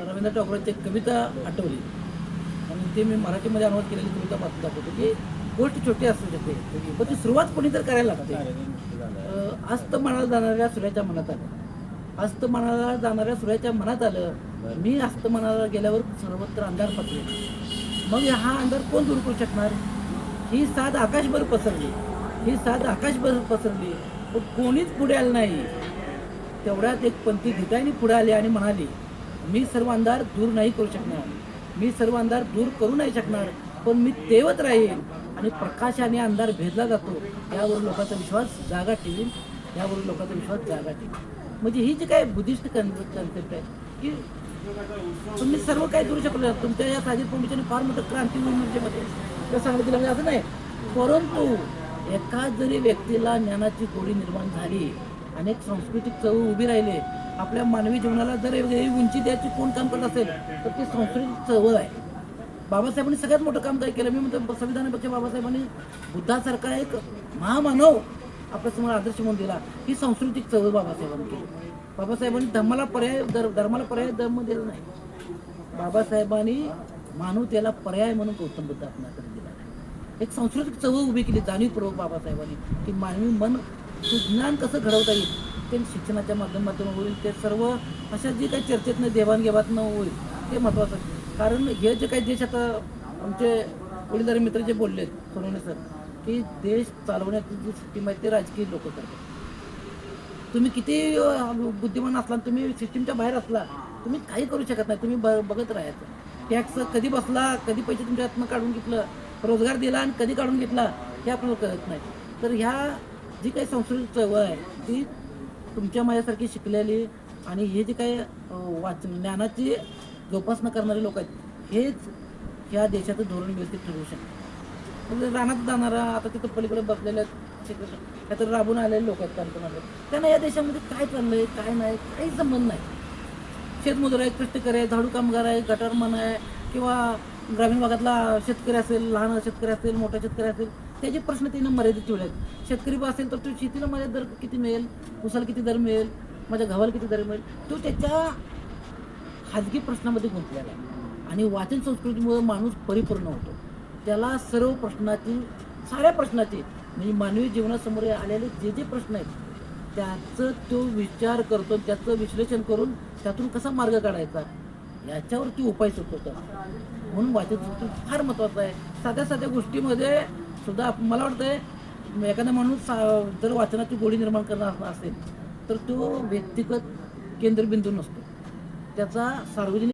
रवींद्र टागोरांची एक कविता आठवली. आणि ते मी मराठीमध्ये अनुवाद केलेली कविता पाहतो दाखवतो की गोष्ट छोटी असू शकते. पण ती सुरुवात कोणी तर करायला लागते. अस्त मनाला जाणाऱ्या सूर्याच्या मनात आलं. अस्त मनाला जाणाऱ्या सूर्याच्या मनात आलं. मी अस्त मनाला गेल्यावर सर्वत्र अंधार पसरेल. मग हा अंधार कोण दूर करू शकणार? ही साध आकाशभर पसरली. ही साध आकाशभर पसरली. पण कोणीच पुढे आलं नाही. तेवढ्यात एक पंथी धिटाईने पुढे आली आणि म्हणाली मी सर्व अंधार दूर नाही करू शकणार. मी सर्व अंधार दूर करू नाही शकणार पण मी तेवत राहील आणि प्रकाशाने अंधार भेदला जातो यावर लोकांचा विश्वास जागा ठेवील यावर लोकांचा विश्वास जागा ठेवील म्हणजे ही जी काय बुद्धिस्ट कन्सेप्ट आहे की तुम्ही सर्व काही करू शकलो तुमच्या या साजिद फाउंडेशन फार मोठं क्रांती होईल ऊर्जेमध्ये तर सांगितलं म्हणजे असं नाही. परंतु एका जरी व्यक्तीला ज्ञानाची गोडी निर्माण झाली अनेक सांस्कृतिक चळवळ उभी राहिले आपल्या मानवी जीवनाला जर एवढी उंची द्यायची कोण काम करत असेल तर ती सांस्कृतिक चळवळ आहे. बाबासाहेबांनी सगळ्यात मोठं काम काय केलं? मी म्हणतो संविधानापेक्षा बाबासाहेबांनी बुद्धासारखा एक महामानव आपल्यासमोर आदर्श म्हणून दिला. ही सांस्कृतिक चळवळ बाबासाहेबांनी केली. बाबासाहेबांनी धर्माला पर्याय धर धर्माला पर्याय धर्म दिला नाही. बाबासाहेबांनी मानवतेला पर्याय म्हणून गौतम बुद्ध आपल्याकडे दिला आहे. एक सांस्कृतिक चळवळ उभी केली जाणीवपूर्वक बाबासाहेबांनी की मानवी मन सुज्ञान कसं घडवता येईल ते शिक्षणाच्या माध्यमातून होईल ते सर्व अशा जे काही चर्चेतनं देवाणघेवातनं होईल ते महत्त्वाचं आहे. कारण हे जे काही देश आता आमचे वडीलधारी मित्र जे बोलले सोनवणे सर की देश चालवण्याची जी सिस्टीम आहे ते राजकीय लोक करतात. तुम्ही किती बुद्धिमान असला आणि तुम्ही सिस्टीमच्या बाहेर असला तुम्ही काही करू शकत नाही तुम्ही ब बघत राहायचं. टॅक्स कधी बसला कधी पैसे तुमच्या हातनं काढून घेतलं रोजगार दिला आणि कधी काढून घेतला हे आपल्याला कळत नाही. तर ह्या जी काही सांस्कृतिक चळवळ आहे ती तुमच्या माझ्यासारखी शिकलेली आणि हे जे काही वाच ज्ञानाची जोपासना करणारे लोक आहेत हेच ह्या देशाचं धोरण व्यवस्थित ठरवू शकतात. म्हणजे रानात जाणारा आता तिथं पलीकडे बसलेल्या शिक्षक तर राबून आलेले लोक आहेत काम त्यांना या देशामध्ये काय चाललं आहे काय नाही काही संबंध नाही. शेतमजूर आहे कष्टकरी आहे झाडू कामगार आहे गटारमन आहे किंवा ग्रामीण भागातला शेतकरी असेल लहान शेतकरी असेल मोठा शेतकरी असेल त्याचे प्रश्न त्यांना मर्यादित ठेवले आहेत. शेतकरी असेल तर तो शेतीला माझ्या दर किती मिळेल उसाला किती दर मिळेल माझ्या गव्हाला किती दर मिळेल तो त्याच्या खाजगी प्रश्नामध्ये गुंतलेला आहे. आणि वाचन संस्कृतीमुळे माणूस परिपूर्ण होतो. त्याला सर्व प्रश्नाची साऱ्या प्रश्नाची म्हणजे मानवी जीवनासमोर आलेले जे जे प्रश्न आहेत त्याचं तो विचार करतो त्याचं विश्लेषण करून त्यातून कसा मार्ग काढायचा याच्यावरती उपाय सुचवतो. म्हणून वाचन फार महत्त्वाचं आहे. साध्या साध्या गोष्टीमध्ये सुद्धा मला वाटतं एखादा माणूस सा- जर वाचनाची गोडी निर्माण करणार असेल तर तो व्यक्तिगत केंद्रबिंदू नसतो. त्याचा सार्वजनिक